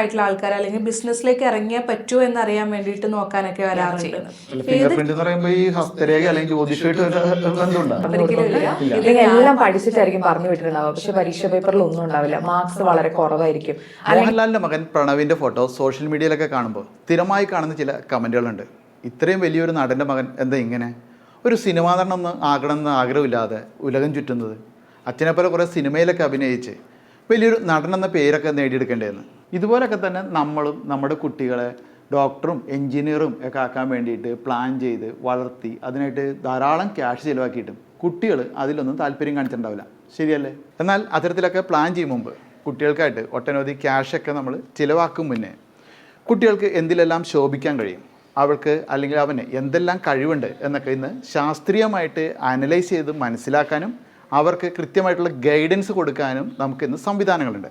ആയിട്ടുള്ള ആൾക്കാർ അല്ലെങ്കിൽ ബിസിനസ്സിലേക്ക് ഇറങ്ങിയാൽ പറ്റുമോ എന്ന് അറിയാൻ വേണ്ടിയിട്ട് നോക്കാനൊക്കെ വരാറുണ്ട്. എല്ലാം പഠിച്ചിട്ടായിരിക്കും പറഞ്ഞു വിട്ടിട്ടുണ്ടാവുക. പക്ഷെ പരീക്ഷ പേപ്പറിൽ ഒന്നും ഉണ്ടാവില്ല. മാർക്സ് വളരെ കുറവായിരിക്കും. മോഹൻലാലിന്റെ മകൻ പ്രണവിന്റെ ഫോട്ടോ സോഷ്യൽ മീഡിയയിലൊക്കെ കാണുമ്പോൾ സ്ഥിരമായി കാണുന്ന ചില കമന്റുകളുണ്ട്. ഇത്രയും വലിയൊരു നടന്റെ മകൻ എന്താ ഇങ്ങനെ? ഒരു സിനിമാ നടനൊന്ന് ഒന്ന് ആകണമെന്ന് ആഗ്രഹമില്ലാതെ ഉലകം ചുറ്റുന്നത്. അച്ഛനെ പോലെ കുറേ സിനിമയിലൊക്കെ അഭിനയിച്ച് വലിയൊരു നടൻ എന്ന പേരൊക്കെ നേടിയെടുക്കേണ്ടതെന്ന്. ഇതുപോലൊക്കെ തന്നെ നമ്മളും നമ്മുടെ കുട്ടികളെ ഡോക്ടറും എൻജിനീയറും ഒക്കെ ആക്കാൻ വേണ്ടിയിട്ട് പ്ലാൻ ചെയ്ത് വളർത്തി അതിനായിട്ട് ധാരാളം ക്യാഷ് ചിലവാക്കിയിട്ടും കുട്ടികൾ അതിലൊന്നും താല്പര്യം കാണിച്ചിട്ടുണ്ടാവില്ല. ശരിയല്ലേ? എന്നാൽ അത്തരത്തിലൊക്കെ പ്ലാൻ ചെയ്യും മുമ്പ് കുട്ടികൾക്കായിട്ട് ഒട്ടനവധി ക്യാഷൊക്കെ നമ്മൾ ചിലവാക്കും മുന്നേ കുട്ടികൾക്ക് എന്തിലെല്ലാം ശോഭിക്കാൻ കഴിയും? അവൾക്ക് അല്ലെങ്കിൽ അവന് എന്തെല്ലാം കഴിവുണ്ട് എന്നൊക്കെ ഇന്ന് ശാസ്ത്രീയമായിട്ട് അനലൈസ് ചെയ്ത് മനസ്സിലാക്കാനും അവർക്ക് കൃത്യമായിട്ടുള്ള ഗൈഡൻസ് കൊടുക്കാനും നമുക്ക് നമുക്കിന്ന് സംവിധാനങ്ങളുണ്ട്.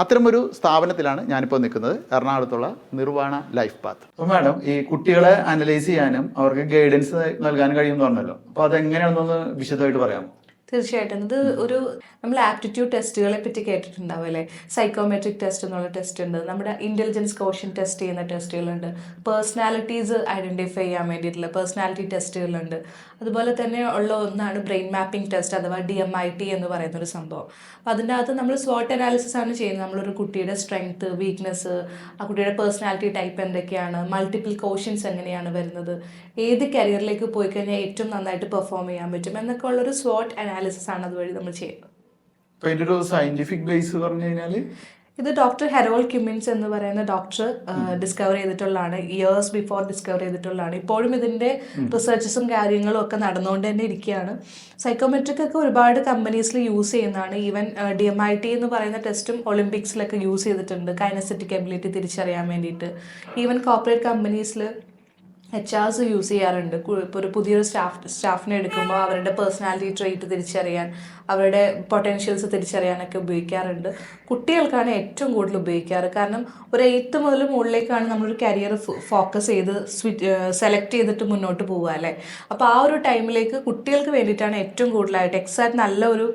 അത്തരമൊരു സ്ഥാപനത്തിലാണ് ഞാനിപ്പോൾ നിൽക്കുന്നത്. എറണാകുളത്തുള്ള നിർവാണ ലൈഫ് പാത്ത് അപ്പോൾ മാഡം ഈ കുട്ടികളെ അനലൈസ് ചെയ്യാനും അവർക്ക് ഗൈഡൻസ് നൽകാൻ കഴിയുമെന്ന് പറഞ്ഞല്ലോ. അപ്പോൾ അതെങ്ങനെയാണെന്നൊന്ന് വിശദമായിട്ട് പറയാം തീർച്ചയായിട്ടും. ഇത് ഒരു നമ്മൾ ആപ്റ്റിറ്റ്യൂഡ് ടെസ്റ്റുകളെ പറ്റി കേട്ടിട്ടുണ്ടാവും അല്ലേ? സൈക്കോമെട്രിക് ടെസ്റ്റ് എന്നുള്ള ടെസ്റ്റ് ഉണ്ട്. നമ്മുടെ ഇന്റലിജൻസ് കോഷൻ ടെസ്റ്റ് ചെയ്യുന്ന ടെസ്റ്റുകളുണ്ട് പേഴ്സണാലിറ്റീസ് ഐഡന്റിഫൈ ചെയ്യാൻ വേണ്ടിയിട്ടുള്ള പേഴ്സണാലിറ്റി ടെസ്റ്റുകളുണ്ട് അതുപോലെ തന്നെ ഉള്ള ഒന്നാണ് ബ്രെയിൻ മാപ്പിംഗ് ടെസ്റ്റ് അഥവാ ഡി എം ഐ ടി എന്ന് പറയുന്ന ഒരു സംഭവം. അപ്പോൾ അതിന്റെ അകത്ത് നമ്മൾ സ്വാട്ട് അനാലിസിസ് ആണ് ചെയ്യുന്നത്. നമ്മളൊരു കുട്ടിയുടെ സ്ട്രെങ്ത് വീക്ക്നെസ് ആ കുട്ടിയുടെ പേഴ്സണാലിറ്റി ടൈപ്പ് എന്തൊക്കെയാണ് മൾട്ടിപ്പിൾ കോഷൻസ് എങ്ങനെയാണ് വരുന്നത് ഏത് കരിയറിലേക്ക് പോയി കഴിഞ്ഞാൽ ഏറ്റവും നന്നായിട്ട് പെർഫോം ചെയ്യാൻ പറ്റും എന്നൊക്കെ ഉള്ളൊരു സ്വാട്ട് അനാലിസിസ് ആണ് അതുവഴി നമ്മൾ ചെയ്യുന്നത് അപ്പോൾ ഇതിന്റെ ഒരു സയന്റിഫിക് ബേസ് പറഞ്ഞു കഴിഞ്ഞാൽ ഇത് ഡോക്ടർ ഹെറോൾ കിമിൻസ് എന്ന് പറയുന്ന ഡോക്ടർ ഡിസ്കവർ ചെയ്തിട്ടുള്ളതാണ്. ഇയേഴ്സ് ബിഫോർ ഡിസ്കവർ ചെയ്തിട്ടുള്ളതാണ്. ഇപ്പോഴും ഇതിന്റെ റിസർച്ചസും കാര്യങ്ങളും ഒക്കെ നടന്നുകൊണ്ട് തന്നെ ഇരിക്കുകയാണ്. സൈക്കോമെട്രിക് ഒക്കെ ഒരുപാട് കമ്പനീസിൽ യൂസ് ചെയ്യുന്നതാണ്. Even D M I T എന്ന് പറയുന്ന ടെസ്റ്റും ഒളിമ്പിക്സിലൊക്കെ യൂസ് ചെയ്തിട്ടുണ്ട്. കൈനസെറ്റിക് എബിലിറ്റി തിരിച്ചറിയാൻ വേണ്ടിയിട്ട്. ഈവൻ കോർപ്പറേറ്റ് കമ്പനീസിൽ എച്ച് ആർസ് യൂസ് ചെയ്യാറുണ്ട്. ഇപ്പോൾ ഒരു പുതിയൊരു സ്റ്റാഫ് സ്റ്റാഫിനെ എടുക്കുമ്പോൾ അവരുടെ പേഴ്സണാലിറ്റി ട്രേറ്റ് തിരിച്ചറിയാൻ അവരുടെ പൊട്ടൻഷ്യൽസ് തിരിച്ചറിയാനൊക്കെ ഉപയോഗിക്കാറുണ്ട്. കുട്ടികൾക്കാണ് ഏറ്റവും കൂടുതൽ ഉപയോഗിക്കാറ്. കാരണം ഒരു എയ്ത്ത് മുതൽ മുകളിലേക്കാണ് നമ്മളൊരു കരിയർ ഫോക്കസ് ചെയ്ത് സ്വിറ്റ് സെലക്ട് ചെയ്തിട്ട് മുന്നോട്ട് പോവുക അല്ലേ? അപ്പോൾ ആ ഒരു ടൈമിലേക്ക് കുട്ടികൾക്ക് വേണ്ടിയിട്ടാണ് ഏറ്റവും കൂടുതലായിട്ട് എക്സാക്ട് നല്ല ഒരു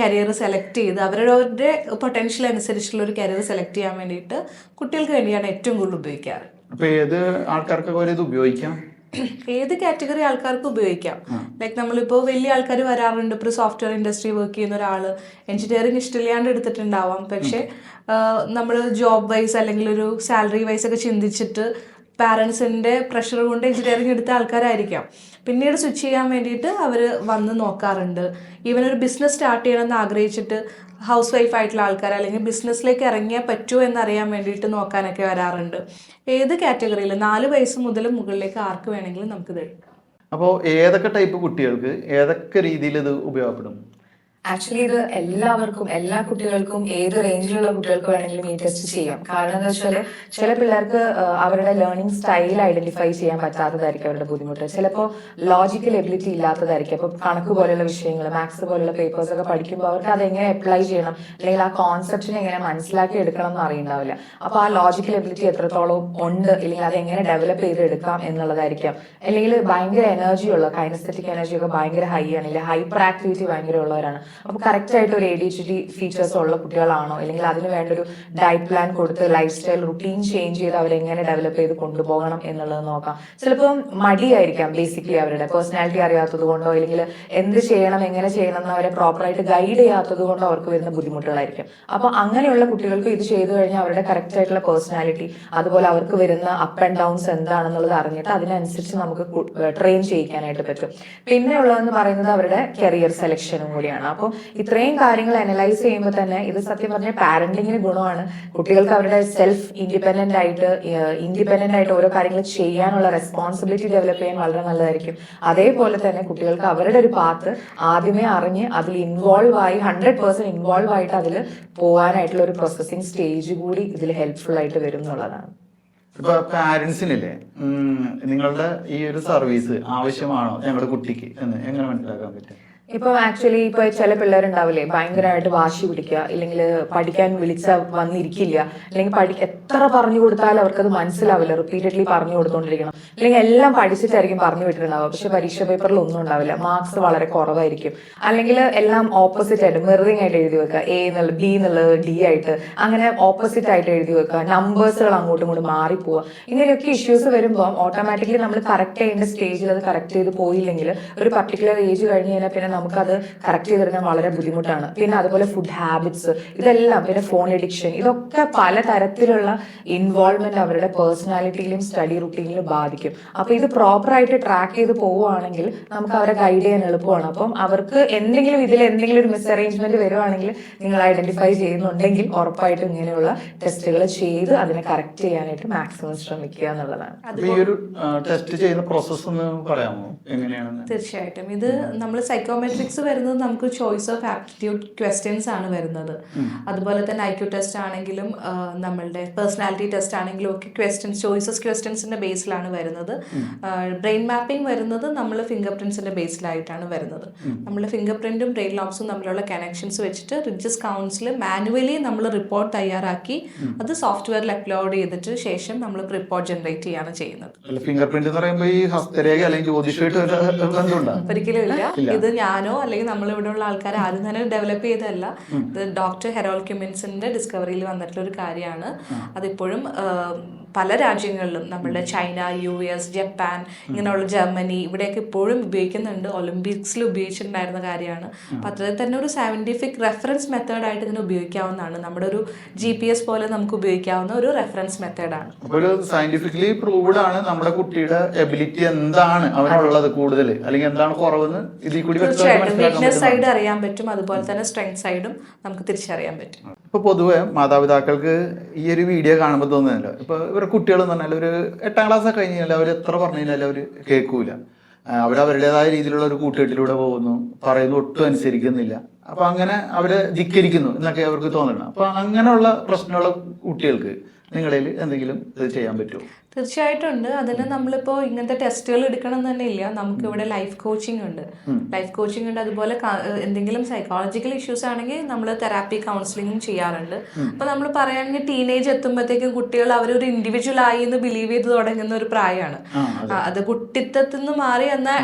കരിയർ സെലക്ട് ചെയ്ത് അവരുടെ പൊട്ടൻഷ്യൽ അനുസരിച്ചുള്ള ഒരു കരിയർ സെലക്ട് ചെയ്യാൻ വേണ്ടിയിട്ട് കുട്ടികൾക്ക് വേണ്ടിയാണ് ഏറ്റവും കൂടുതൽ ഉപയോഗിക്കാറ്. അപ്പോൾ ഏത് ആൾക്കാർക്കൊക്കെ ഇത് ഉപയോഗിക്കാം? ഏത് കാറ്റഗറി ആൾക്കാർക്ക് ഉപയോഗിക്കാം. ലൈക്ക് നമ്മളിപ്പോ വലിയ ആൾക്കാർ വരാറുണ്ട്. ഇപ്പോൾ സോഫ്റ്റ്വെയർ ഇൻഡസ്ട്രി വർക്ക് ചെയ്യുന്ന ഒരാൾ എഞ്ചിനീയറിംഗ് ഇഷ്ടമില്ലാണ്ട് എടുത്തിട്ടുണ്ടാവാം. പക്ഷേ നമ്മൾ ജോബ് വൈസ് അല്ലെങ്കിൽ ഒരു സാലറി വൈസ് ഒക്കെ ചിന്തിച്ചിട്ട് പാരൻസിന്റെ പ്രഷർ കൊണ്ട് എഞ്ചിനീയറിംഗ് എടുത്ത ആൾക്കാരായിരിക്കാം. പിന്നീട് സ്വിച്ച് ചെയ്യാൻ വേണ്ടിയിട്ട് അവർ വന്ന് നോക്കാറുണ്ട്. ഈവൻ ഒരു ബിസിനസ് സ്റ്റാർട്ട് ചെയ്യണമെന്ന് ആഗ്രഹിച്ചിട്ട് ഹൗസ് വൈഫ് ആയിട്ടുള്ള ആൾക്കാർ അല്ലെങ്കിൽ ബിസിനസ്സിലേക്ക് ഇറങ്ങിയാൽ പറ്റുമോ എന്നറിയാൻ വേണ്ടിയിട്ട് നോക്കാനൊക്കെ വരാറുണ്ട്. ഏത് കാറ്റഗറിയിൽ നാല് വയസ്സ് മുതൽ മുകളിലേക്ക് ആർക്ക് വേണമെങ്കിലും നമുക്കിത് എടുക്കാം. അപ്പോൾ ഏതൊക്കെ ടൈപ്പ് കുട്ടികൾക്ക് ഏതൊക്കെ രീതിയിൽ ഇത് ഉപയോഗപ്പെടും? ആക്ച്വലി ഇത് എല്ലാവർക്കും എല്ലാ കുട്ടികൾക്കും ഏത് റേഞ്ചിലുള്ള കുട്ടികൾക്ക് വേണമെങ്കിലും ഈ ടെസ്റ്റ് ചെയ്യാം. കാരണം എന്താ വെച്ചാൽ ചില പിള്ളേർക്ക് അവരുടെ ലേണിംഗ് സ്റ്റൈൽ ഐഡന്റിഫൈ ചെയ്യാൻ പറ്റാത്തതായിരിക്കും അവരുടെ ബുദ്ധിമുട്ട്. ചിലപ്പോൾ ലോജിക്കൽ എബിലിറ്റി ഇല്ലാത്തതായിരിക്കും. അപ്പോൾ കണക്ക് പോലെയുള്ള വിഷയങ്ങൾ മാത്സ് പോലെയുള്ള പേപ്പേഴ്സ് ഒക്കെ പഠിക്കുമ്പോൾ അവർക്ക് അത് എങ്ങനെ അപ്ലൈ ചെയ്യണം? അല്ലെങ്കിൽ ആ കോൺസെപ്റ്റിനെ എങ്ങനെ മനസ്സിലാക്കി എടുക്കണം എന്ന് അറിയണ്ടാവില്ല അപ്പോൾ ആ ലോജിക്കൽ എബിലിറ്റി എത്രത്തോളം ഉണ്ട്? അല്ലെങ്കിൽ അത് എങ്ങനെ ഡെവലപ്പ് ചെയ്തെടുക്കാം എന്നുള്ളതായിരിക്കാം. അല്ലെങ്കിൽ ഭയങ്കര എനർജി ഉള്ള കൈനസ്തറ്റിക് എനർജി ഒക്കെ ഭയങ്കര ഹൈ ആണ്. അല്ലെങ്കിൽ ഹൈപ്പർ ആക്ടിവിറ്റി ഭയങ്കര ഉള്ളവരാണ് അപ്പോൾ കറക്റ്റ് ആയിട്ട് ഒരു A D H D features ഉള്ള കുട്ടികളാണോ? അല്ലെങ്കിൽ അതിന് വേണ്ട ഒരു ഡയറ്റ് പ്ലാൻ കൊടുത്ത് ലൈഫ് സ്റ്റൈൽ റുട്ടീൻ ചേഞ്ച് ചെയ്ത് അവരെങ്ങനെ ഡെവലപ്പ് ചെയ്ത് കൊണ്ടുപോകണം എന്നുള്ളത് നോക്കാം. ചിലപ്പോൾ മടിയായിരിക്കാം ബേസിക്കലി അവരുടെ പേഴ്സണാലിറ്റി അറിയാത്തത് കൊണ്ടോ അല്ലെങ്കിൽ എന്ത് ചെയ്യണം എങ്ങനെ ചെയ്യണം എന്ന് അവരെ പ്രോപ്പറായിട്ട് ഗൈഡ് ചെയ്യാത്തത് കൊണ്ടോ അവർക്ക് വരുന്ന ബുദ്ധിമുട്ടുകളായിരിക്കും. അപ്പോൾ അങ്ങനെയുള്ള കുട്ടികൾക്ക് ഇത് ചെയ്തു കഴിഞ്ഞാൽ അവരുടെ കറക്റ്റ് ആയിട്ടുള്ള പേഴ്സണാലിറ്റി അതുപോലെ അവർക്ക് വരുന്ന അപ്പ് ആൻഡ് ഡൗൺസ് എന്താണെന്നുള്ളത് അറിഞ്ഞിട്ട് അതിനനുസരിച്ച് നമുക്ക് ട്രെയിൻ ചെയ്യിക്കാനായിട്ട് പറ്റും. പിന്നെ ഉള്ളതെന്ന് പറയുന്നത് അവരുടെ കരിയർ സെലക്ഷനും കൂടിയാണ്. ഇത്രയും കാര്യങ്ങൾ അനലൈസ് ചെയ്യുമ്പോൾ തന്നെ ഇത് സത്യം പറഞ്ഞാൽ പാരന്റിങ്ങിന് ഗുണമാണ്. കുട്ടികൾക്ക് അവരുടെ സെൽഫ് ഇൻഡിപെൻഡന്റ് ആയിട്ട് ഇൻഡിപെൻഡന്റ് ആയിട്ട് ഓരോ കാര്യങ്ങൾ ചെയ്യാനുള്ള റെസ്പോൺസിബിലിറ്റി ഡെവലപ്പ് ചെയ്യാൻ വളരെ നല്ലതായിരിക്കും. അതേപോലെ തന്നെ കുട്ടികൾക്ക് അവരുടെ ഒരു പാത്ത് ആദ്യമേ അറിഞ്ഞ് അതിൽ ഇൻവോൾവ് ആയി ഹൺഡ്രഡ് പേഴ്സെന്റ് ഇൻവോൾവ് ആയിട്ട് അതിൽ പോകാനായിട്ടുള്ള ഒരു പ്രോസസ്സിംഗ് സ്റ്റേജ് കൂടി ഇതിൽ ഹെൽപ്ഫുൾ ആയിട്ട് വരും എന്നുള്ളതാണ്. ഇപ്പൊ പാരന്റ്സിനില്ലേ നിങ്ങളുടെ ഈ ഒരു സർവീസ് ആവശ്യമാണോ ഞങ്ങളുടെ കുട്ടിക്ക് എന്ന് എങ്ങനെ മനസ്സിലാക്കാൻ പറ്റും? ഇപ്പൊ ആക്ച്വലി ഇപ്പൊ ചില പിള്ളേരുണ്ടാവില്ലേ ഭയങ്കരമായിട്ട് വാശി പിടിക്കുക ഇല്ലെങ്കിൽ പഠിക്കാൻ വിളിച്ച വന്നിരിക്കില്ല അല്ലെങ്കിൽ പഠി എത്ര പറഞ്ഞു കൊടുത്താലും അവർക്കത് മനസ്സിലാവില്ല റിപ്പീറ്റഡ്ലി പറഞ്ഞു കൊടുത്തോണ്ടിരിക്കണം. അല്ലെങ്കിൽ എല്ലാം പഠിച്ചിട്ടായിരിക്കും പറഞ്ഞു വിട്ടിട്ടുണ്ടാവുക പക്ഷെ പരീക്ഷ പേപ്പറിൽ ഒന്നും ഉണ്ടാവില്ല. മാർക്സ് വളരെ കുറവായിരിക്കും. അല്ലെങ്കിൽ എല്ലാം ഓപ്പോസിറ്റ് ആയിട്ട് മിററിംഗ് ആയിട്ട് എഴുതി വെക്കുക എ എന്നുള്ള ബി എന്നുള്ളത് ഡി ആയിട്ട് അങ്ങനെ ഓപ്പോസിറ്റ് ആയിട്ട് എഴുതി വെക്കുക നമ്പേഴ്സുകൾ അങ്ങോട്ടും ഇങ്ങോട്ടും മാറിപ്പോവുക. ഇങ്ങനെയൊക്കെ ഇഷ്യൂസ് വരുമ്പോൾ ഓട്ടോമാറ്റിക്കലി നമ്മൾ കറക്റ്റ് ചെയ്യേണ്ട സ്റ്റേജിൽ അത് കറക്റ്റ് ചെയ്ത് പോയില്ലെങ്കിൽ ഒരു പർട്ടിക്കുലർ ഏജ് കഴിഞ്ഞ് കഴിഞ്ഞാൽ പിന്നെ നമുക്കത് കറക്റ്റ് ചെയ്തെടുക്കാൻ വളരെ ബുദ്ധിമുട്ടാണ്. പിന്നെ അതുപോലെ ഫുഡ് ഹാബിറ്റ്സ് ഇതെല്ലാം പിന്നെ ഫോൺ എഡിക്ഷൻ ഇതൊക്കെ പല തരത്തിലുള്ള ഇൻവോൾവ്മെന്റ് അവരുടെ പേഴ്സണാലിറ്റിയിലും സ്റ്റഡി റുട്ടീനിലും ബാധിക്കും. അപ്പൊ ഇത് പ്രോപ്പറായിട്ട് ട്രാക്ക് ചെയ്ത് പോവുകയാണെങ്കിൽ നമുക്ക് അവരെ ഗൈഡ് ചെയ്യാൻ എളുപ്പമാണ്. അപ്പം അവർക്ക് എന്തെങ്കിലും ഇതിൽ എന്തെങ്കിലും ഒരു മിസ് അറേഞ്ച്മെന്റ് വരുവാണെങ്കിൽ നിങ്ങൾ ഐഡന്റിഫൈ ചെയ്യുന്നുണ്ടെങ്കിൽ ഉറപ്പായിട്ടും ഇങ്ങനെയുള്ള ടെസ്റ്റുകൾ ചെയ്ത് അതിനെ കറക്റ്റ് ചെയ്യാനായിട്ട് മാക്സിമം ശ്രമിക്കുക എന്നുള്ളതാണ്. ഈ ഒരു ടെസ്റ്റ് ചെയ്യുന്ന പ്രോസസ്സ് ഒന്ന് പറയാമോ? എങ്ങനെയാണെന്ന്? തീർച്ചയായിട്ടും. ഇത് നമ്മൾ സൈക്കോമെട്രിക്സ് വരുന്നത് നമുക്ക് ചോയ്സ് ഓഫ് ആപ്റ്റിറ്റ്യൂഡ് ക്വസ്റ്റ്യൻസ് ആണ് വരുന്നത്. അതുപോലെ തന്നെ ഐക്യു ടെസ്റ്റ് ആണെങ്കിലും നമ്മളുടെ പേഴ്സണാലിറ്റി ടെസ്റ്റ് ആണെങ്കിലും ഒക്കെ ക്വസ്റ്റ്യൻസ് ചോയ്സസ് ക്വസ്റ്റ്യൻസിന്റെ ബേസിലാണ് വരുന്നത്. ബ്രെയിൻ മാപ്പിംഗ് വരുന്നത് നമ്മൾ ഫിംഗർ പ്രിന്റ്സിന്റെ ബേസിലായിട്ടാണ് വരുന്നത്. നമ്മുടെ ഫിംഗർ പ്രിന്റും ബ്രെയിൻ ലോബ്സും തമ്മിലുള്ള കണക്ഷൻസ് വെച്ചിട്ട് റിഡ്ജസ് കൗൺസിൽ മാനുവലി നമ്മൾ റിപ്പോർട്ട് തയ്യാറാക്കി അത് സോഫ്റ്റ്വെയറിൽ അപ്ലോഡ് ചെയ്തിട്ട് ശേഷം നമ്മൾ റിപ്പോർട്ട് ജനറേറ്റ് ചെയ്യാണ് ചെയ്യുന്നത്. ഫിംഗർ പ്രിന്റ് എന്ന് പറയുമ്പോൾ ഈ ഹസ്തരേഖ അല്ലെങ്കിൽ ഒരിക്കലും ഇല്ല. ഇത് ഞാനോ അല്ലെങ്കിൽ നമ്മൾ ഇവിടെ ഉള്ള ആൾക്കാർ ആരും തന്നെ ഡെവലപ്പ് ചെയ്തതല്ല. ഇത് ഡോക്ടർ ഹെറോൾ ക്യുമിൻസിന്റെ ഡിസ്കവറിയിൽ വന്നിട്ടുള്ള ഒരു കാര്യമാണ്. അതിപ്പോഴും പല രാജ്യങ്ങളിലും നമ്മുടെ ചൈന യു എസ് ജപ്പാൻ ഇങ്ങനെയുള്ള ജർമ്മനി ഇവിടെയൊക്കെ ഇപ്പോഴും ഉപയോഗിക്കുന്നുണ്ട്. ഒളിമ്പിക്സിൽ ഉപയോഗിച്ചിട്ടുണ്ടായിരുന്ന കാര്യമാണ്. അപ്പം അത്രയും തന്നെ ഒരു സയന്റിഫിക് റെഫറൻസ് മെത്തേഡായിട്ട് ഇതിനെ ഉപയോഗിക്കാവുന്നതാണ്. നമ്മുടെ ഒരു ജി പി എസ് പോലെ നമുക്ക് ഉപയോഗിക്കാവുന്ന ഒരു റെഫറൻസ് മെത്തേഡാണ് ഒരു സയന്റിഫിക്കലി പ്രൂവ്ഡ് ആണ് നമ്മുടെ കുട്ടിയുടെ എബിലിറ്റി എന്താണ് അവനുള്ളത് കൂടുതൽ? അല്ലെങ്കിൽ എന്താണ് കുറവെന്ന് ഇതിൽ കൂടി തീർച്ചയായിട്ടും. വീക്ക്നെസ് സൈഡ് അറിയാൻ പറ്റും. അതുപോലെ തന്നെ സ്ട്രെങ്ത് സൈഡും നമുക്ക് തിരിച്ചറിയാൻ പറ്റും. ഇപ്പൊ പൊതുവെ മാതാപിതാക്കൾക്ക് ഈ ഒരു വീഡിയോ കാണുമ്പോൾ തോന്നുന്നല്ലോ. ഇപ്പൊ ഇവരുടെ കുട്ടികൾ എന്ന് പറഞ്ഞാൽ ഒരു എട്ടാം ക്ലാസ് ഒക്കെ കഴിഞ്ഞാൽ അവർ എത്ര പറഞ്ഞു കഴിഞ്ഞാൽ അവർ കേൾക്കൂല. അവർ അവരുടേതായ രീതിയിലുള്ള ഒരു കൂട്ടുകെട്ടിലൂടെ പോകുന്നു പറയുന്നു ഒട്ടും അനുസരിക്കുന്നില്ല. അപ്പൊ അങ്ങനെ അവരെ ധിക്കരിക്കുന്നു എന്നൊക്കെ അവർക്ക് തോന്നണം അപ്പൊ അങ്ങനെയുള്ള പ്രശ്നമുള്ള കുട്ടികൾക്ക് നിങ്ങളിൽ എന്തെങ്കിലും ഇത് ചെയ്യാൻ പറ്റുമോ? തീർച്ചയായിട്ടും ഉണ്ട് അതിന് നമ്മളിപ്പോൾ ഇങ്ങനത്തെ ടെസ്റ്റുകൾ എടുക്കണം എന്ന് തന്നെ ഇല്ല. നമുക്ക് ഇവിടെ ലൈഫ് കോച്ചിങ് ഉണ്ട്. ലൈഫ് കോച്ചിങ് ഉണ്ട്. അതുപോലെ എന്തെങ്കിലും സൈക്കോളജിക്കൽ ഇഷ്യൂസ് ആണെങ്കിൽ നമ്മൾ തെറാപ്പി കൗൺസിലിങ്ങും ചെയ്യാറുണ്ട്. അപ്പോൾ നമ്മൾ പറയുകയാണെങ്കിൽ ടീനേജ് എത്തുമ്പോഴത്തേക്കും കുട്ടികൾ അവരൊരു ഇൻഡിവിജ്വൽ ആയി എന്ന് ബിലീവ് ചെയ്ത് തുടങ്ങുന്ന ഒരു പ്രായമാണ്. അത്. കുട്ടിത്തത്തിൽ നിന്ന് മാറി എന്നാൽ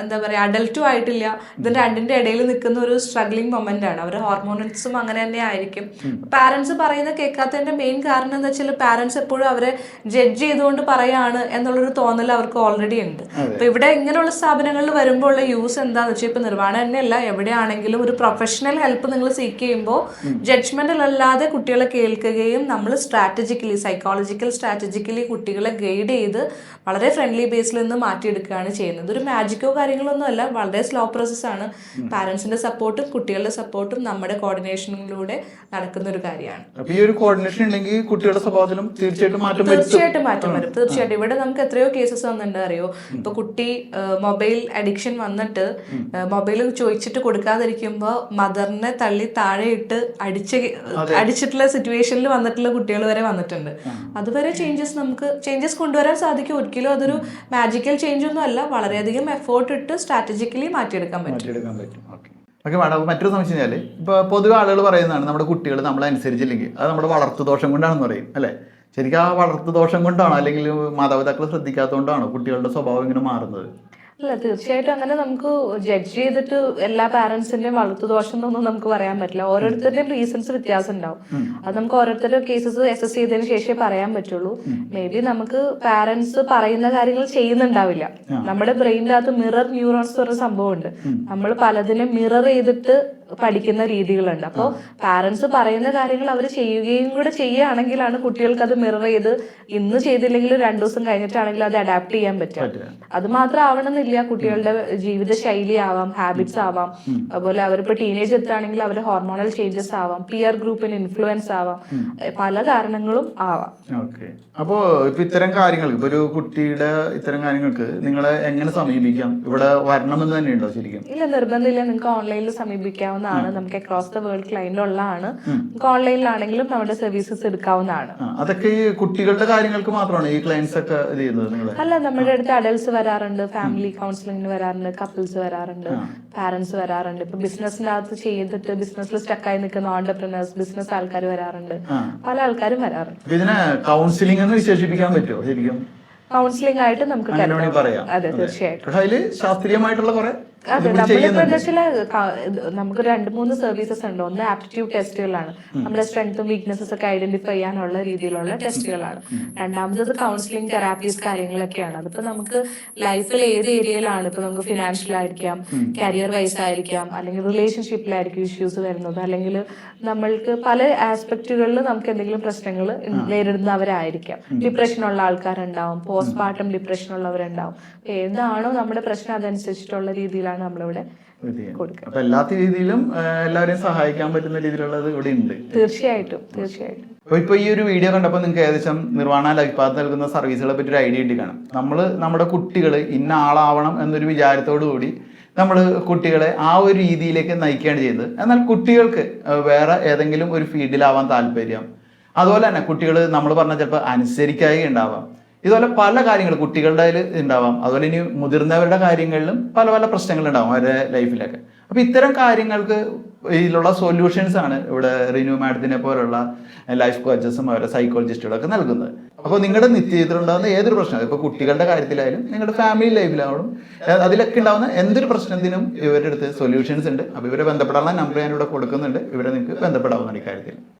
എന്താ പറയുക അഡൽട്ടും ആയിട്ടില്ല. ഇത് രണ്ടിന്റെ ഇടയിൽ നിൽക്കുന്ന ഒരു സ്ട്രഗ്ലിംഗ് മൊമെന്റ് ആണ്. അവർ ഹോർമോൺസും അങ്ങനെ തന്നെ ആയിരിക്കും. പാരന്റ്സ് പറയുന്ന കേൾക്കാത്തതിന്റെ മെയിൻ കാരണം എന്താ വെച്ചാൽ പാരന്റ്സ് എപ്പോഴും അവരെ ജഡ്ജ് ചെയ്തുകൊണ്ട് പറയാണ് എന്നുള്ളൊരു തോന്നൽ അവർക്ക് ഓൾറെഡി ഉണ്ട്. അപ്പൊ ഇവിടെ ഇങ്ങനെയുള്ള സ്ഥാപനങ്ങളിൽ വരുമ്പോൾ ഉള്ള യൂസ് എന്താന്ന് വെച്ചാൽ ഇപ്പൊ നിർവഹണം തന്നെയല്ല. എവിടെയാണെങ്കിലും ഒരു പ്രൊഫഷണൽ ഹെൽപ്പ് നിങ്ങൾ സീക്ക് ചെയ്യുമ്പോൾ ജഡ്ജ്മെന്റൽ അല്ലാതെ കുട്ടികളെ കേൾക്കുകയും നമ്മൾ സ്ട്രാറ്റജിക്കലി സൈക്കോളജിക്കൽ സ്ട്രാറ്റജിക്കലി കുട്ടികളെ ഗൈഡ് ചെയ്ത് വളരെ ഫ്രണ്ട്ലി ബേസിൽ നിന്ന് മാറ്റിയെടുക്കുകയാണ് ചെയ്യുന്നത്. ഒരു മാജിക്കോ കാര്യങ്ങളൊന്നും അല്ല. വളരെ സ്ലോ പ്രോസസ് ആണ്. പാരന്റ്സിന്റെ സപ്പോർട്ടും കുട്ടികളുടെ സപ്പോർട്ടും നമ്മുടെ കോർഡിനേഷനിലൂടെ നടക്കുന്ന ഒരു കാര്യമാണ്. ഈ ഒരു കോർഡിനേഷൻ ഉണ്ടെങ്കിൽ കുട്ടികളുടെ സ്വഭാവത്തിലും തീർച്ചയായിട്ടും മാറ്റം വരും തീർച്ചയായിട്ടും മാറ്റം വരും. തീർച്ചയായിട്ടും. ഇവിടെ നമുക്ക് എത്രയോ കേസസ് വന്നിട്ടുണ്ട് അറിയോ? ഇപ്പൊ കുട്ടി മൊബൈൽ അഡിക്ഷൻ വന്നിട്ട് മൊബൈൽ ചോദിച്ചിട്ട് കൊടുക്കാതിരിക്കുമ്പോൾ മദറിനെ തള്ളി താഴെ ഇട്ട് അടിച്ച് അടിച്ചിട്ടുള്ള സിറ്റുവേഷനിൽ വന്നിട്ടുള്ള കുട്ടികൾ വരെ വന്നിട്ടുണ്ട്. അതുവരെ ചേഞ്ചസ് നമുക്ക് ചേഞ്ചസ് കൊണ്ടുവരാൻ സാധിക്കും. ഒരിക്കലും അതൊരു മാജിക്കൽ ചേഞ്ച് ഒന്നും അല്ല. വളരെയധികം എഫേർട്ട് ഇട്ട് സ്ട്രാറ്റജിക്കലി മാറ്റിയെടുക്കാൻ പറ്റും. ഓക്കെ ഓക്കെ മാഡം അപ്പൊ മറ്റൊരു സംശയം വെച്ചാൽ ഇപ്പോൾ പൊതുവെ ആളുകൾ പറയുന്നതാണ് നമ്മുടെ കുട്ടികൾ നമ്മളെ അനുസരിച്ചില്ലെങ്കിൽ അത് നമ്മുടെ വളർത്തു ദോഷം കൊണ്ടാണെന്ന് പറയും അല്ലേ? ശരിക്കും ആ വളർത്തു ദോഷം കൊണ്ടാണോ അല്ലെങ്കിൽ മാതാപിതാക്കൾ ശ്രദ്ധിക്കാത്തതുകൊണ്ടാണോ കുട്ടികളുടെ സ്വഭാവം ഇങ്ങനെ മാറുന്നത്? അല്ല തീർച്ചയായിട്ടും അങ്ങനെ നമുക്ക് ജഡ്ജ് ചെയ്തിട്ട് എല്ലാ പാരന്റ്സിന്റെയും വളർത്തു ദോഷം എന്നൊന്നും നമുക്ക് പറയാൻ പറ്റില്ല. ഓരോരുത്തരുടെയും റീസൺസ് വ്യത്യാസം ഉണ്ടാവും അത് നമുക്ക് ഓരോരുത്തരുടെ കേസസ് അസസ് ചെയ്തതിന് ശേഷമേ പറയാൻ പറ്റുള്ളൂ. മേ ബി നമുക്ക് പാരന്റ്സ് പറയുന്ന കാര്യങ്ങൾ ചെയ്യുന്നുണ്ടാവില്ല. നമ്മുടെ ബ്രെയിനിന്റെ അകത്ത് മിറർ ന്യൂറോൺസ് പറഞ്ഞ സംഭവമുണ്ട്. നമ്മൾ പലതിനും മിറർ ചെയ്തിട്ട് പഠിക്കുന്ന രീതികളുണ്ട്. അപ്പോൾ പാരന്റ്സ് പറയുന്ന കാര്യങ്ങൾ അവർ ചെയ്യുകയും കൂടെ ചെയ്യുകയാണെങ്കിലാണ് കുട്ടികൾക്ക് അത് മിറർ ചെയ്ത് ഇന്ന് ചെയ്തില്ലെങ്കിലും രണ്ടു ദിവസം കഴിഞ്ഞിട്ടാണെങ്കിലും അത് അഡാപ്റ്റ് ചെയ്യാൻ പറ്റുക. അത് മാത്രം ആവണമെന്നില്ല. കുട്ടികളുടെ ജീവിത ശൈലി ആവാം. ഹാബിറ്റ്സ് ആവാം അതുപോലെ അവരിപ്പോ ടീനേജ് എത്തുകയാണെങ്കിൽ അവരുടെ ഹോർമോണൽ ചേഞ്ചസ് ആവാം പിയർ ഗ്രൂപ്പിന് ഇൻഫ്ലുവൻസ് ആവാം. പല കാരണങ്ങളും ആവാം. ഓക്കെ. അപ്പോൾ ഇപ്പൊ ഇത്തരം കാര്യങ്ങൾ ഇപ്പൊ ഒരു കുട്ടിയുടെ ഇത്തരം കാര്യങ്ങൾക്ക് നിങ്ങളെ എങ്ങനെ സമീപിക്കാം? ഇവിടെ വരണമെന്ന് തന്നെയുണ്ടോ ശരിക്കും? ഇല്ല നിർബന്ധമില്ല. നിങ്ങൾക്ക് ഓൺലൈനിൽ സമീപിക്കാവുന്നതാണ്. നമുക്ക് അക്രോസ് ദ വേൾഡ് ക്ലൈന്റ് ഉള്ളതാണ്. നമുക്ക് ഓൺലൈനിലാണെങ്കിലും നമ്മുടെ സർവീസസ് എടുക്കാവുന്നതാണ്. അതൊക്കെ ഈ കുട്ടികളുടെ കാര്യങ്ങൾക്ക് മാത്രമാണ് ഈ ക്ലയൻസ് ഒക്കെ ചെയ്യുന്നത് അല്ല നമ്മുടെ അടുത്ത് അഡൽട്സ് വരാറുണ്ട് ഫാമിലി കൗൺസിലിംഗിന് വരാറുണ്ട് കപ്പിൾസ് വരാറുണ്ട് പാരന്റ്സ് വരാറുണ്ട്. ഇപ്പൊ ബിസിനസിന്റെ അകത്ത് ചെയ്തിട്ട് ബിസിനസ്സിൽ സ്റ്റക്കായി നിൽക്കുന്ന ഓണ്ടർപ്രണേഴ്സ് ബിസിനസ് ആൾക്കാർ വരാറുണ്ട്. പല ആൾക്കാരും വരാറുണ്ട്. ഇതിനെ കൗൺസിലിംഗ് എന്ന് വിശേഷിപ്പിക്കാൻ പറ്റുമോ ശരിക്കും? കൗൺസിലിംഗ് ആയിട്ട് നമുക്ക് പറയാം. അതെ തീർച്ചയായിട്ടും. ശാസ്ത്രീയമായിട്ടുള്ള കുറെ അതെ നമ്മുടെ ഇത് നമുക്ക് രണ്ട് മൂന്ന് സർവീസസ് ഉണ്ട്. ഒന്ന് ആപ്റ്റിറ്റ്യൂഡ് ടെസ്റ്റുകളാണ് നമ്മുടെ സ്ട്രെങ്ത്തും വീക്ക്നെസ്സസ് ഒക്കെ ഐഡന്റിഫൈ ചെയ്യാനുള്ള രീതിയിലുള്ള ടെസ്റ്റുകളാണ് രണ്ടാമത്തത് കൗൺസിലിംഗ് തെറാപ്പീസ് കാര്യങ്ങളൊക്കെയാണ്. അതിപ്പോ നമുക്ക് ലൈഫിൽ ഏത് ഏരിയയിലാണ് ഇപ്പൊ നമുക്ക് ഫിനാൻഷ്യൽ ആയിരിക്കാം കരിയർ വൈസ് ആയിരിക്കാം അല്ലെങ്കിൽ റിലേഷൻഷിപ്പിലായിരിക്കും ഇഷ്യൂസ് വരുന്നത്. അല്ലെങ്കിൽ നമ്മൾക്ക് പല ആസ്പെക്റ്റുകളിൽ നമുക്ക് എന്തെങ്കിലും പ്രശ്നങ്ങൾ നേരിടുന്നവരായിരിക്കാം. ഡിപ്രഷൻ ഉള്ള ആൾക്കാരുണ്ടാവും. പോസ്റ്റ്മോർട്ടം ഡിപ്രഷൻ ഉള്ളവരുണ്ടാവും. എന്താണോ ഏതാണോ നമ്മുടെ പ്രശ്നം അതനുസരിച്ചിട്ടുള്ള രീതിയിലാണ് നമ്മളിവിടെ ഇത് ചെയ്യാം. അപ്പൊ എല്ലാ രീതിയിലും എല്ലാവരെയും സഹായിക്കാൻ പറ്റുന്ന രീതിയിലുള്ളത് ഇവിടെ ഉണ്ട്. തീർച്ചയായിട്ടും തീർച്ചയായിട്ടും. ഇപ്പൊ ഈ ഒരു വീഡിയോ കണ്ടപ്പോൾ നിങ്ങൾക്ക് ഏകദേശം നിർവഹണ ലൈഫ് പാത്ത് നൽകുന്ന സർവീസുകളെ പറ്റി ഒരു ഐഡിയ കാണാം. നമ്മൾ നമ്മുടെ കുട്ടികൾ ഇന്ന ആളാവണം എന്നൊരു വിചാരത്തോടു കൂടി നമ്മൾ കുട്ടികളെ ആ ഒരു രീതിയിലേക്ക് നയിക്കുകയാണ് ചെയ്യുന്നത്. എന്നാൽ കുട്ടികൾക്ക് വേറെ ഏതെങ്കിലും ഒരു ഫീൽഡിലാവാൻ താല്പര്യം. അതുപോലെ തന്നെ കുട്ടികൾ നമ്മൾ പറഞ്ഞ ചിലപ്പോൾ അനുസരിക്കായി ഉണ്ടാവാം ഇതുപോലെ പല കാര്യങ്ങൾ കുട്ടികളുടെ അതിൽ ഉണ്ടാവാം അതുപോലെ ഇനി മുതിർന്നവരുടെ കാര്യങ്ങളിലും പല പല പ്രശ്നങ്ങൾ ഉണ്ടാവും അവരുടെ ലൈഫിലൊക്കെ. അപ്പൊ ഇത്തരം കാര്യങ്ങൾക്ക് ഇതിലുള്ള സൊല്യൂഷൻസ് ആണ് ഇവിടെ റിന്യൂ മാഡത്തിനെ പോലുള്ള ലൈഫ് കോച്ചസും അവരുടെ സൈക്കോളജിസ്റ്റുകളൊക്കെ നൽകുന്നത്. അപ്പോൾ നിങ്ങളുടെ നിത്യജീവിതത്തിൽ ഉണ്ടാകുന്ന ഏതൊരു പ്രശ്നം? ഇപ്പോൾ കുട്ടികളുടെ കാര്യത്തിലായാലും നിങ്ങളുടെ ഫാമിലി ലൈഫിലായാലും അതിലൊക്കെ ഉണ്ടാകുന്ന എന്തൊരു പ്രശ്നത്തിനും ഇവരുടെ അടുത്ത് സൊല്യൂഷൻസ് ഉണ്ട്. അപ്പോൾ ഇവരെ ബന്ധപ്പെടാനുള്ള നമ്പർ ഞാനിവിടെ കൊടുക്കുന്നുണ്ട്. ഇവിടെ നിങ്ങൾക്ക് ബന്ധപ്പെടാവുന്ന കാര്യത്തിൽ